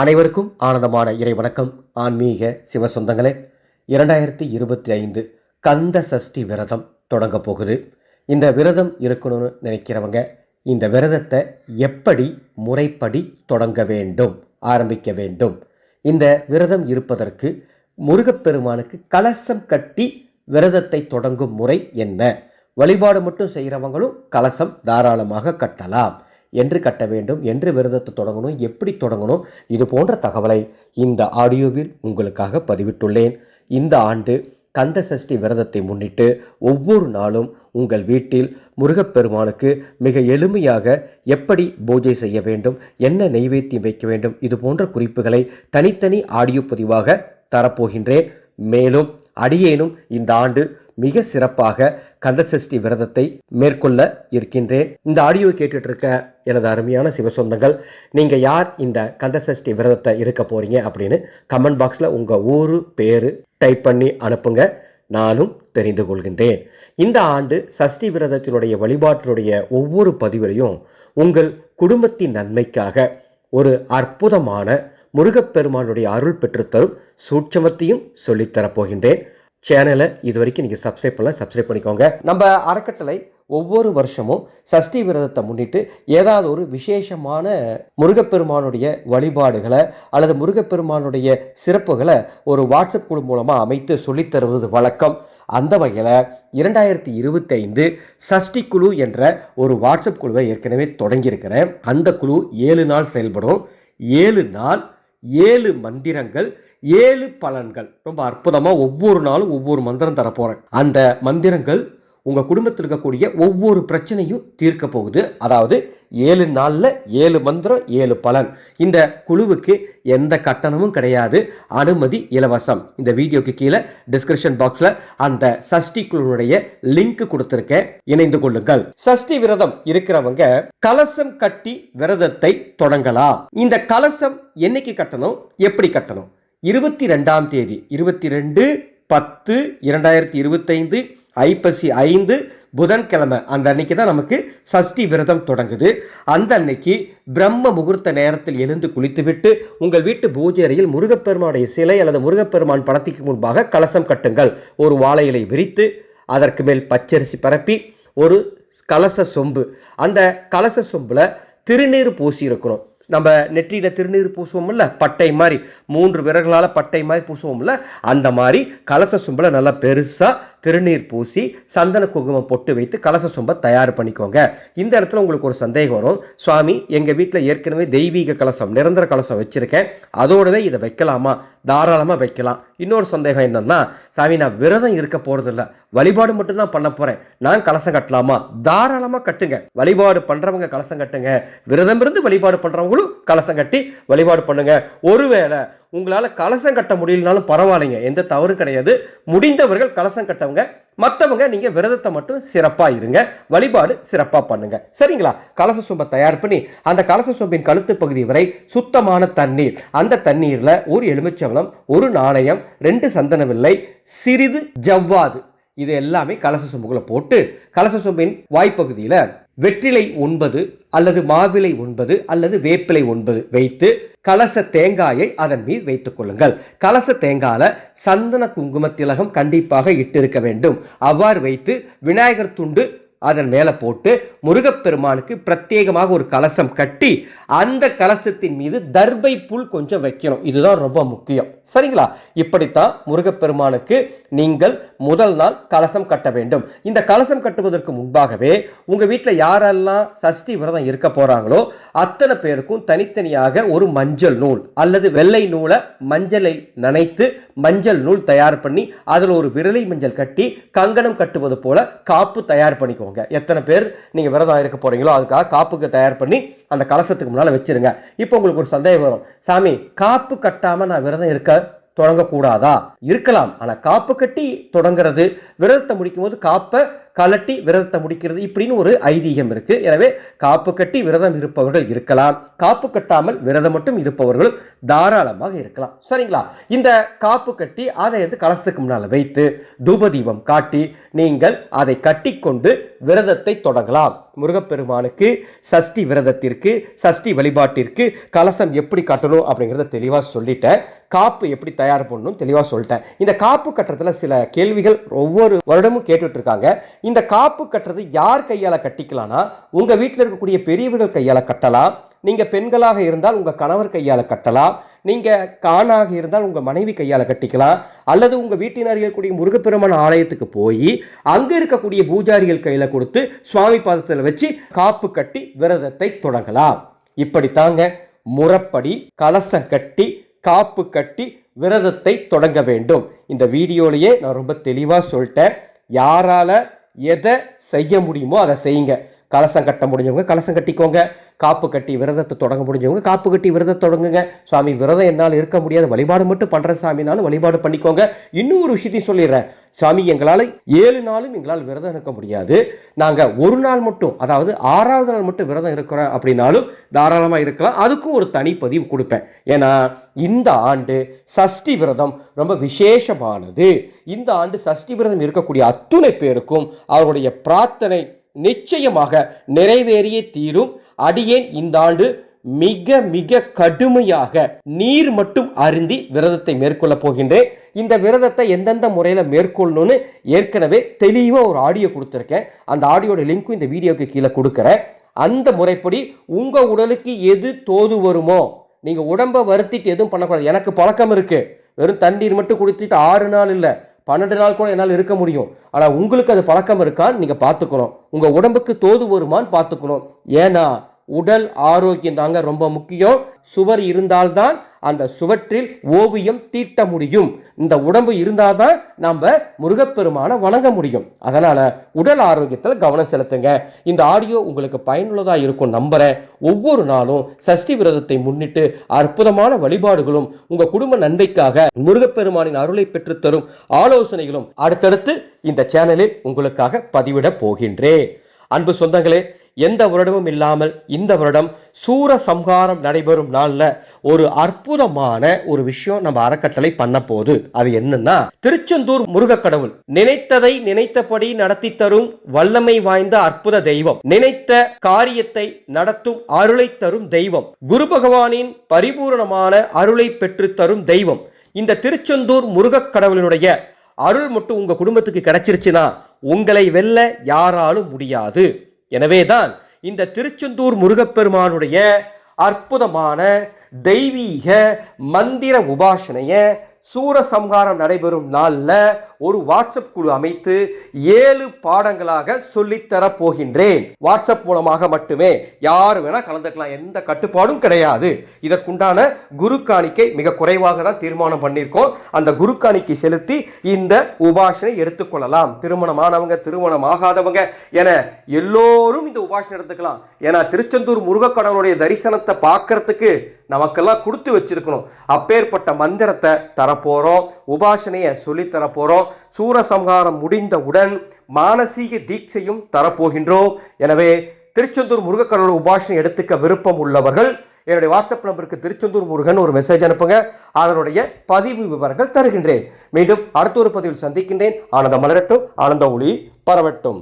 அனைவருக்கும் ஆனந்தமான இறை வணக்கம். ஆன்மீக சிவ சொந்தங்களே இரண்டாயிரத்தி இருபத்தி ஐந்து கந்த சஷ்டி விரதம் தொடங்க போகுது. இந்த விரதம் இருக்கணும்னு நினைக்கிறவங்க இந்த விரதத்தை எப்படி முறைப்படி தொடங்க வேண்டும் ஆரம்பிக்க வேண்டும்? இந்த விரதம் இருப்பதற்கு முருகப்பெருமானுக்கு கலசம் கட்டி விரதத்தை தொடங்கும் முறை என்ன? வழிபாடு மட்டும் செய்கிறவங்களும் கலசம் தாராளமாக கட்டலாம். என்று கட்ட வேண்டும் என்று விரதத்தை தொடங்கணும் எப்படி தொடங்கணும் இது போன்ற தகவலை இந்த ஆடியோவில் உங்களுக்காக பதிவிட்டுள்ளேன். இந்த ஆண்டு கந்த சஷ்டி விரதத்தை முன்னிட்டு ஒவ்வொரு நாளும் உங்கள் வீட்டில் முருகப்பெருமானுக்கு மிக எளிமையாக எப்படி பூஜை செய்ய வேண்டும் என்ன நெய்வேத்தியம் வைக்க வேண்டும் இது போன்ற குறிப்புகளை தனித்தனி ஆடியோ பதிவாக தரப்போகின்றேன். மேலும் அடியேனும் இந்த ஆண்டு மிக சிறப்பாக கந்தசஷ்டி விரதத்தை மேற்கொள்ள இருக்கின்றேன். இந்த ஆடியோ கேட்டுட்டு இருக்க எனது அருமையான சிவசொந்தங்கள் நீங்கள் யார் இந்த கந்தசஷ்டி விரதத்தை இருக்க போகிறீங்க அப்படின்னு கமெண்ட் பாக்ஸில் உங்கள் ஊர் பேர் டைப் பண்ணி அனுப்புங்க. நானும் தெரிந்து கொள்கின்றேன். இந்த ஆண்டு சஷ்டி விரதத்தினுடைய வழிபாட்டினுடைய ஒவ்வொரு பதிவிலையும் உங்கள் குடும்பத்தின் நன்மைக்காக ஒரு அற்புதமான முருகப்பெருமானுடைய அருள் பெற்றுத்தரும் சூட்சமத்தையும் சொல்லித்தரப் போகின்றேன். சேனலை இது வரைக்கும் நீங்கள் சப்ஸ்கிரைப் பண்ணல சப்ஸ்கிரைப் பண்ணிக்கோங்க. நம்ம அறக்கட்டளை ஒவ்வொரு வருஷமும் சஷ்டி விரதத்தை முன்னிட்டு ஏதாவது ஒரு விசேஷமான முருகப்பெருமானுடைய வழிபாடுகளை அல்லது முருகப்பெருமானுடைய சிறப்புகளை ஒரு வாட்ஸ்அப் குழு மூலமாக அமைத்து சொல்லித்தருவது வழக்கம். அந்த வகையில் இரண்டாயிரத்தி இருபத்தைந்து சஷ்டி குழு என்ற ஒரு வாட்ஸ்அப் குழுவை ஏற்கனவே தொடங்கியிருக்கிறேன். அந்த குழு ஏழு நாள் செயல்படும். ஏழு நாள் ஏழு மந்திரங்கள் ஏழு பலன்கள். ரொம்ப அற்புதமாக ஒவ்வொரு நாளும் ஒவ்வொரு மந்திரம் தரப்போகிறேன் அந்த மந்திரங்கள் உங்கள் குடும்பத்தில் இருக்கக்கூடிய ஒவ்வொரு பிரச்சனையும் தீர்க்க போகுது. அதாவது ஏழு நாளில் ஏழு மந்திரம் ஏழு பலன். இந்த குழுவுக்கு எந்த கட்டணமும் கிடையாது. அனுமதி இலவசம். இந்த வீடியோக்கு கீழே டிஸ்கிரிப்ஷன் பாக்ஸில் அந்த சஷ்டி குழுவுடைய லிங்க் கொடுத்துருக்கேன். இணைந்து கொள்ளுங்கள். சஷ்டி விரதம் இருக்கிறவங்க கலசம் கட்டி விரதத்தை தொடங்கலாம். இந்த கலசம் என்னைக்கு கட்டணும்? எப்படி கட்டணும்? இருபத்தி ரெண்டாம் தேதி இருபத்தி ரெண்டு பத்து இரண்டாயிரத்தி இருபத்தைந்து ஐப்பசி ஐந்து புதன்கிழமை அந்த அன்னைக்கு தான் நமக்கு சஷ்டி விரதம் தொடங்குது. அந்த அன்னைக்கு பிரம்ம முகூர்த்த நேரத்தில் எழுந்து குளித்துவிட்டு உங்கள் வீட்டு பூஜை அறையில் முருகப்பெருமானுடைய சிலை அல்லது முருகப்பெருமான் படத்திற்கு முன்பாக கலசம் கட்டுங்கள். ஒரு வாழை இலை விரித்து அதற்கு மேல் பச்சரிசி பரப்பி ஒரு கலச சொம்பு. அந்த கலச சொம்பில் திருநீர் பூசி இருக்கணும் நம்ம நெற்றியில் திருநீர் பூசுவோம்ல பட்டை மாதிரி மூன்று விரல்களால் பட்டை மாதிரி பூசுவோம்ல அந்த மாதிரி கலச சும்பலை நல்லா பெருசாக திருநீர் பூசி சந்தன குங்குமம் பொட்டு வைத்து கலச சும்பை தயார் பண்ணிக்கோங்க. இந்த இடத்துல உங்களுக்கு ஒரு சந்தேகம் வரும். சுவாமி எங்கள் வீட்டில் ஏற்கனவே தெய்வீக கலசம் நிரந்தர கலசம் வச்சுருக்கேன். அதோடவே இதை வைக்கலாமா? தாராளமாக வைக்கலாம். இன்னொரு சந்தேகம் என்னென்னா சாமி நான் விரதம் இருக்க போகிறதில்ல வழிபாடு மட்டும்தான் பண்ண போகிறேன் நான் கலசம் கட்டலாமா? தாராளமாக கட்டுங்க. வழிபாடு பண்ணுறவங்க கலசம் கட்டுங்க. விரதம் இருந்து வழிபாடு பண்ணுறவங்களும் கலசம் கட்டி வழிபாடு பண்ணுங்க. ஒருவேளை உங்களால் கலசம் கட்ட முடியலனாலும் பரவாயில்லைங்க. எந்த தவறும் கிடையாது. முடிந்தவர்கள் கலசம் கட்டவங்க. மற்றவங்க நீங்கள் விரதத்தை மட்டும் சிறப்பாக இருங்க. வழிபாடு சிறப்பாக பண்ணுங்க. சரிங்களா? கலச சொம்பை தயார் பண்ணி அந்த கலச சொம்பின் கழுத்து பகுதி வரை சுத்தமான தண்ணீர். அந்த தண்ணீரில் ஒரு எலுமிச்சவளம் ஒரு நாணயம் ரெண்டு சந்தனவில்லை சிறிது ஜவ்வாது. இது எல்லாமே கலச சொம்புகளை போட்டு கலச சொம்பின் வாய்ப்பகுதியில் வெற்றிலை ஒன்பது அல்லது மாவிலை ஒன்பது அல்லது வேப்பிலை ஒன்பது வைத்து கலச தேங்காயை அதன் மீது வைத்துக் கொள்ளுங்கள். கலச தேங்கால சந்தன குங்கும திலகம் கண்டிப்பாக இட்டிருக்க வேண்டும். அவ்வாறு வைத்து விநாயகர் துண்டு அதன் மேலே போட்டு முருகப்பெருமானுக்கு பிரத்யேகமாக ஒரு கலசம் கட்டி அந்த கலசத்தின் மீது தர்பை புல் கொஞ்சம் வைக்கணும். இதுதான் ரொம்ப முக்கியம். சரிங்களா? இப்படித்தான் முருகப்பெருமானுக்கு நீங்கள் முதல் நாள் கலசம் கட்ட வேண்டும். இந்த கலசம் கட்டுவதற்கு முன்பாகவே உங்கள் வீட்டில் யாரெல்லாம் சஷ்டி விரதம் இருக்க போகிறாங்களோ அத்தனை பேருக்கும் தனித்தனியாக ஒரு மஞ்சள் நூல் அல்லது வெள்ளை நூலை மஞ்சளை நனைத்து மஞ்சள் நூல் தயார் பண்ணி அதில் ஒரு விரலை மஞ்சள் கட்டி கங்கணம் கட்டுவது போல காப்பு தயார் பண்ணிக்கோங்க எத்தனை பேர் நீங்கள் விரதம் இருக்க போகிறீங்களோ அதுக்காக காப்புக்கு தயார் பண்ணி அந்த கலசத்துக்கு முன்னால் வச்சிருங்க. இப்போ உங்களுக்கு ஒரு சந்தேகம் வரும். சாமி காப்பு கட்டாமல் நான் விரதம் இருக்க தொடங்கக்கூடாதா? இருக்கலாம். ஆனால் காப்பு கட்டி தொடங்குறது விரதத்தை முடிக்கும் போது காப்பை கலட்டி விரதத்தை முடிக்கிறது இப்படின்னு ஒரு ஐதீகம் இருக்கு. எனவே காப்பு கட்டி விரதம் இருப்பவர்கள் இருக்கலாம். காப்பு கட்டாமல் விரதம் மட்டும் இருப்பவர்களும் தாராளமாக இருக்கலாம். சரிங்களா? இந்த காப்பு கட்டி அதை வந்து கலசத்துக்கு முன்னால் வைத்து தூபதீபம் காட்டி நீங்கள் அதை கட்டிக்கொண்டு விரதத்தை தொடங்கலாம். முருகப்பெருமானுக்கு சஷ்டி விரதத்திற்கு சஷ்டி வழிபாட்டிற்கு கலசம் எப்படி கட்டணும் அப்படிங்கிறத தெளிவாக சொல்லிட்டேன். காப்பு எப்படி தயார் பண்ணணும் தெளிவாக சொல்லிட்டேன். இந்த காப்பு கட்டுறதுல சில கேள்விகள் ஒவ்வொரு வருடமும் கேட்டுட்ருக்காங்க இந்த காப்பு கட்டுறது யார் கையால் கட்டிக்கலாம்னா உங்கள் வீட்டில் இருக்கக்கூடிய பெரியவர்கள் கையால் கட்டலாம். நீங்கள் பெண்களாக இருந்தால் உங்கள் கணவர் கையால் கட்டலாம். நீங்கள் காணாக இருந்தால் உங்கள் மனைவி கையால் கட்டிக்கலாம். அல்லது உங்கள் வீட்டினர் இருக்கக்கூடிய முருகப்பெருமான் ஆலயத்துக்கு போய் அங்கே இருக்கக்கூடிய பூஜாரிகள் கையில் கொடுத்து சுவாமி பாதத்தில் வச்சு காப்பு கட்டி விரதத்தை தொடங்கலாம். இப்படித்தாங்க முறப்படி கலசம் கட்டி காப்பு கட்டி விரதத்தை தொடங்க வேண்டும். இந்த வீடியோலையே நான் ரொம்ப தெளிவாக சொல்லிட்டேன். யாரால எதை செய்ய முடியுமோ அதை செய்யுங்க. கலசம் கட்ட முடிஞ்சவங்க கலசம் கட்டிக்கோங்க. காப்பு கட்டி விரதத்தை தொடங்க முடிஞ்சவங்க காப்பு கட்டி விரதத்தை தொடங்குங்க. சுவாமி விரதம் என்னால் இருக்க முடியாது. வழிபாடு மட்டும் பண்ணுற சாமினாலும் வழிபாடு பண்ணிக்கோங்க. இன்னும் ஒரு விஷயத்தையும் சொல்லிடுறேன். சாமி எங்களால் ஏழு நாளும் எங்களால் விரதம் இருக்க முடியாது. நாங்கள் ஒரு நாள் மட்டும் அதாவது ஆறாவது நாள் மட்டும் விரதம் இருக்கிறோம் அப்படின்னாலும் தாராளமாக இருக்கலாம். அதுக்கும் ஒரு தனிப்பதிவு கொடுப்பேன். ஏன்னா இந்த ஆண்டு சஷ்டி விரதம் ரொம்ப விசேஷமானது. இந்த ஆண்டு சஷ்டி விரதம் இருக்கக்கூடிய அத்துணை பேருக்கும் அவருடைய பிரார்த்தனை நிச்சயமாக நிறைவேறியே தீரும். அடியேன் இந்த ஆண்டு மிக மிக கடுமையாக நீர் மட்டும் அருந்தி விரதத்தை மேற்கொள்ள போகின்றேன். இந்த விரதத்தை எந்தெந்த முறையில் மேற்கொள்ளணும்னு ஏற்கனவே தெளிவாக ஒரு ஆடியோ கொடுத்துருக்கேன். அந்த ஆடியோட லிங்க்கும் இந்த வீடியோக்கு கீழே கொடுக்குறேன். அந்த முறைப்படி உங்கள் உடலுக்கு எது தோது வருமோ நீங்கள் உடம்பை வருத்திட்டு எதுவும் பண்ணக்கூடாது. எனக்கு பழக்கம் இருக்குது வெறும் தண்ணீர் மட்டும் குடித்துட்டு ஆறு நாள் இல்லை பன்னெண்டு நாள் கூட என்னால் இருக்க முடியும். ஆனால் உங்களுக்கு அது பழக்கம் இருக்கான்னு நீங்கள் பார்த்துக்கணும். உங்கள் உடம்புக்கு தோது வருமான்னு பார்த்துக்கணும். ஏன்னா உடல் ஆரோக்கியம் தாங்க ரொம்ப முக்கியம். சுவர் இருந்தால்தான் அந்த சுவற்றில் ஓவியம் தீட்ட முடியும். இந்த உடம்பு இருந்தால்தான் நம்ம முருகப்பெருமானை வணங்க முடியும். அதனால் உடல் ஆரோக்கியத்தில் கவனம் செலுத்துங்க. இந்த ஆடியோ உங்களுக்கு பயனுள்ளதாக இருக்கும் நம்புகிறேன் ஒவ்வொரு நாளும் சஷ்டி விரதத்தை முன்னிட்டு அற்புதமான வழிபாடுகளும் உங்கள் குடும்ப நன்மைக்காக முருகப்பெருமானின் அருளை பெற்றுத்தரும் ஆலோசனைகளும் அடுத்தடுத்து இந்த சேனலில் உங்களுக்காக பதிவிட போகின்றேன். அன்பு சொந்தங்களே எந்த வருடமும் இல்லாமல் இந்த வருடம் சூர சம்ஹாரம் நடைபெறும் நாளில் ஒரு அற்புதமான ஒரு விஷயம் நம்ம அறக்கட்டளை பண்ண போது அது என்னன்னா திருச்செந்தூர் முருகக்கடவுள் நினைத்ததை நினைத்தபடி நடத்தி தரும் வல்லமை வாய்ந்த அற்புத தெய்வம். நினைத்த காரியத்தை நடத்தும் அருளை தரும் தெய்வம். குரு பகவானின் பரிபூரணமான அருளை பெற்று தரும் தெய்வம். இந்த திருச்செந்தூர் முருகக் கடவுளினுடைய அருள் மட்டும் உங்க குடும்பத்துக்கு கிடைச்சிருச்சுன்னா உங்களை வெல்ல யாராலும் முடியாது. எனவேதான் இந்த திருச்செந்தூர் முருகப்பெருமானுடைய அற்புதமான தெய்வீக மந்திர உபாசனைய சூரசம்ஹாரம் நடைபெறும் நாளில் ஒரு வாட்ஸ்அப் குழு அமைத்து ஏழு பாடங்களாக சொல்லித்தர போகின்றேன். வாட்ஸ்அப் மூலமாக மட்டுமே யார் வேணால் கலந்துக்கலாம் எந்த கட்டுப்பாடும் கிடையாது. இதற்குண்டான குரு காணிக்கை மிக குறைவாக தான் தீர்மானம் பண்ணியிருக்கோம். அந்த குரு காணிக்கை செலுத்தி இந்த உபாசனை எடுத்துக்கொள்ளலாம் திருமணமானவங்க திருமணம் ஆகாதவங்க என எல்லோரும் இந்த உபாசனை எடுத்துக்கலாம். ஏன்னா திருச்செந்தூர் முருகக்கடவுளுடைய தரிசனத்தை பார்க்கறதுக்கு நமக்கெல்லாம் கொடுத்து வச்சிருக்கணும். அப்பேற்பட்ட மந்திரத்தை தரப்போகிறோம் உபாசனையை சொல்லித் தரப்போகிறோம் சூரசம்ஹாரம் முடிந்தவுடன் மானசீக தீட்சையும் தரப்போகின்றோம். எனவே திருச்செந்தூர் முருகக்கடவுள் உபாஷனை எடுத்துக்க விருப்பம் உள்ளவர்கள் என்னுடைய வாட்ஸ்அப் நம்பருக்கு திருச்செந்தூர் முருகன் ஒரு மெசேஜ் அனுப்புங்க. அதனுடைய பதிவு விவரங்கள் தருகின்றேன். மீண்டும் அடுத்த ஒரு பதிவில் சந்திக்கின்றேன். ஆனந்த மலரட்டும் ஆனந்த ஒளி பரவட்டும்.